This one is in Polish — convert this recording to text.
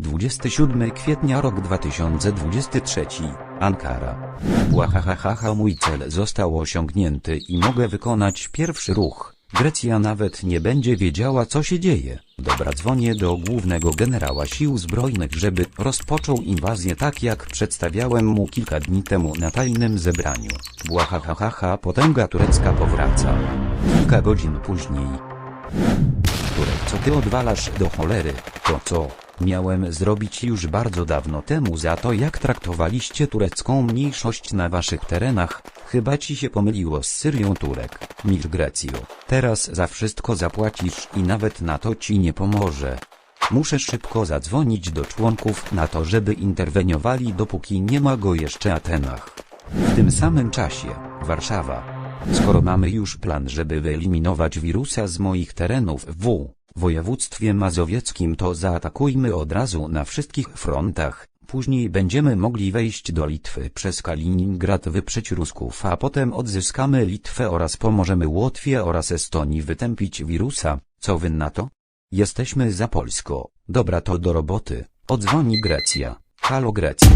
27 kwietnia rok 2023, Ankara. Błahahaha mój cel został osiągnięty i mogę wykonać pierwszy ruch. Grecja nawet nie będzie wiedziała co się dzieje. Dobra dzwonię do głównego generała sił zbrojnych żeby rozpoczął inwazję tak jak przedstawiałem mu kilka dni temu na tajnym zebraniu. Błahahaha potęga turecka powraca. Kilka godzin później. Turek co ty odwalasz do cholery, to co? Miałem zrobić już bardzo dawno temu za to jak traktowaliście turecką mniejszość na waszych terenach, chyba ci się pomyliło z Syrią Turek, Mir Grecjo. Teraz za wszystko zapłacisz i nawet na to ci nie pomoże. Muszę szybko zadzwonić do członków na to żeby interweniowali dopóki nie ma go jeszcze Atenach. W tym samym czasie, Warszawa. Skoro mamy już plan, żeby wyeliminować wirusa z moich terenów w województwie mazowieckim, to zaatakujmy od razu na wszystkich frontach. Później będziemy mogli wejść do Litwy przez Kaliningrad wyprzeć Rusków, a potem odzyskamy Litwę oraz pomożemy Łotwie oraz Estonii wytępić wirusa. Co wy na to? Jesteśmy za Polsko. Dobra to do roboty. Odzwoni Grecja. Halo Grecja.